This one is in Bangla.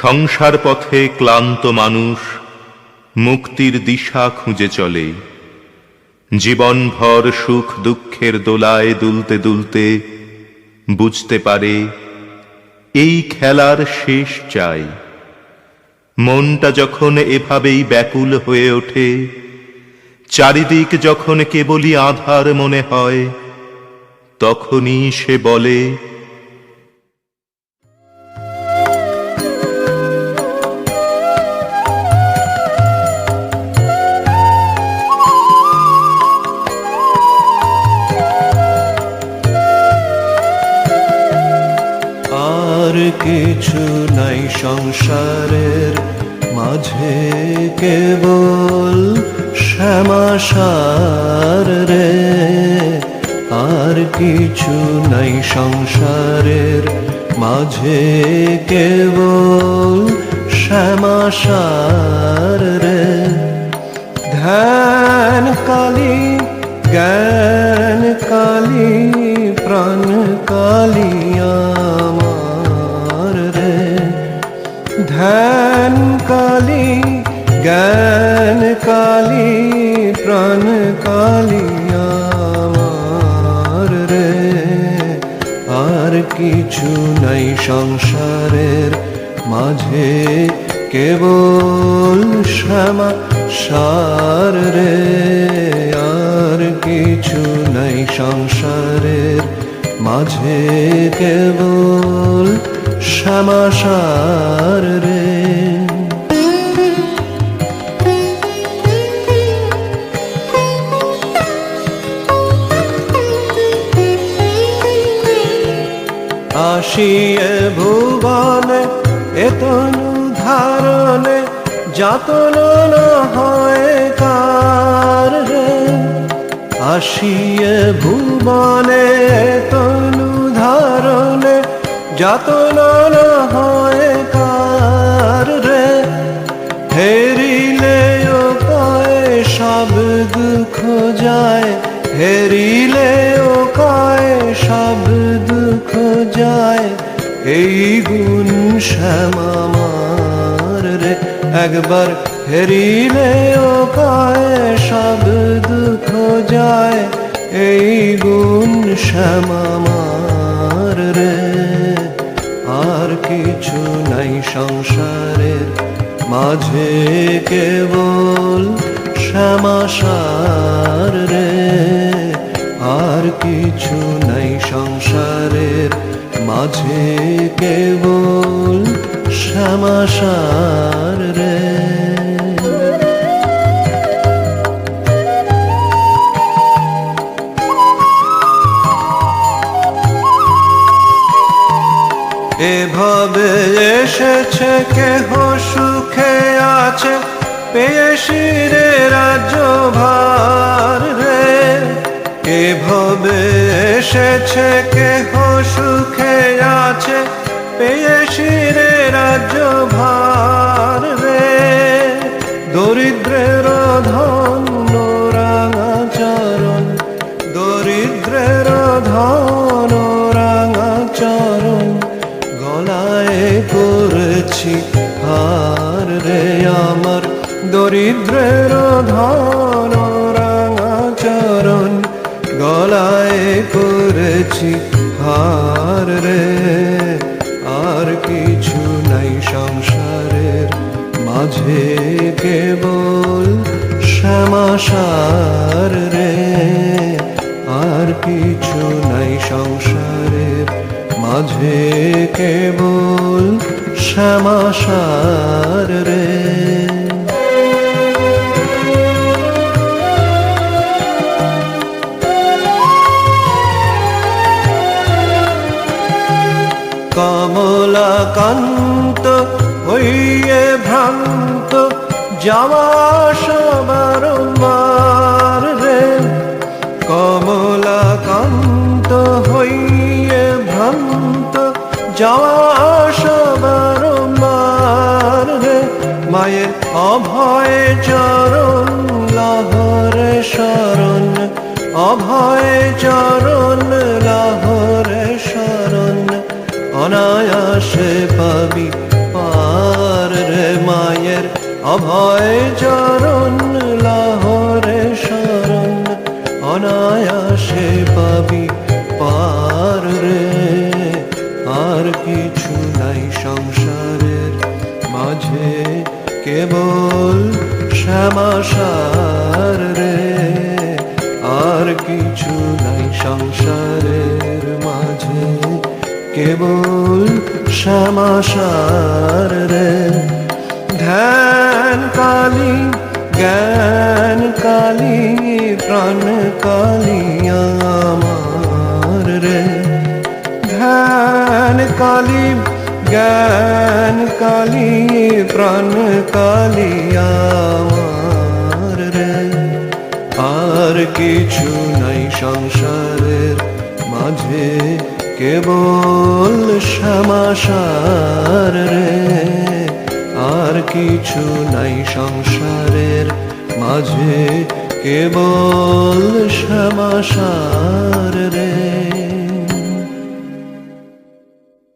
সংসার পথে ক্লান্ত মানুষ মুক্তির দিশা খুঁজে চলে। জীবনভর সুখ দুঃখের দোলায় দুলতে দুলতে বুঝতে পারে, এই খেলার শেষ চাই। মনটা যখন এভাবেই ব্যাকুল হয়ে ওঠে, চারিদিক যখন কেবলই আধার মনে হয়, তখনই সে বলে কিছু নাই সংসারের মাঝে কেবল শ্যামাসার রে। আর কিছু নাই সংসারের মাঝে কেবল শ্যামাসার ধ্যান কালী জ্ঞান কালী প্রাণ কালী আমার রে। আর কিছু নাই সংসারের মাঝে, কেবল শ্যামা সার রে। আর কিছু নাই সংসারের মাঝে, কেবল শ্যামা সার রে। আসিয়ে ভুবনে এতনু ধারণে যাতন হয় কার রে। আসিয়ে ভুবনে ধারণে যাতন না হয় কার রে, হেরিলে ও পায় সব দুঃখ যায়। হেরিলে ও কায় সব দুঃখ যায়। এই গুণ শ্যামার রে, একবার হেরিলে ও কায় সব দুঃখ যায়। এই গুণ শ্যামার রে। আর কিছু নাই সংসারের মাঝে কেবল শ্যামাসার রে। আর কিছু নাই সংসারের মাঝে কেবল শ্যামাসার রে। এভাবে এসেছে কেহ সুখে আছে? পেয়ে শিরে রাজ্য ভার রে। এভাবে এসেছে কেহ সুখে আছে? পেয়ে শিরে রাজ্য ভার করেছি। হার রে আমার দরিদ্রের ধন রাঙাচরণ গলায় করেছি। হার রে, আর কিছু নাই সংসারের মাঝে কেবল শ্যামাসার রে। আর কিছু নাই সংসারের মাঝে কেবল শ্যামাসার রে। কমলাকান্ত হইয়ে ভ্রান্ত যাওয়া মায়ের অভয় চরণ, লহরে শরণ। অভয় চরণ, লহরে শরণ। অনায়াসে পাবি পার রে মায়ের অভয় চরণ, লাহরে শরণ। অনায়াসে পাবি পার রে আর কিছু কেবল শ্যামাসার রে, আর কিছু নাই সংসারের মাঝে। কেবল শ্যামাসার রে, ধ্যান কালী, জ্ঞান কালী, প্রাণ কালী আমার রে। ধ্যান কালী জ্ঞান কালী প্রাণ কালী রে আর কিছু নাই সংসারের মাঝে, কেবল শ্যামাসার রে। আর কিছু নাই সংসারের মাঝে, কেবল শ্যামাসার রে।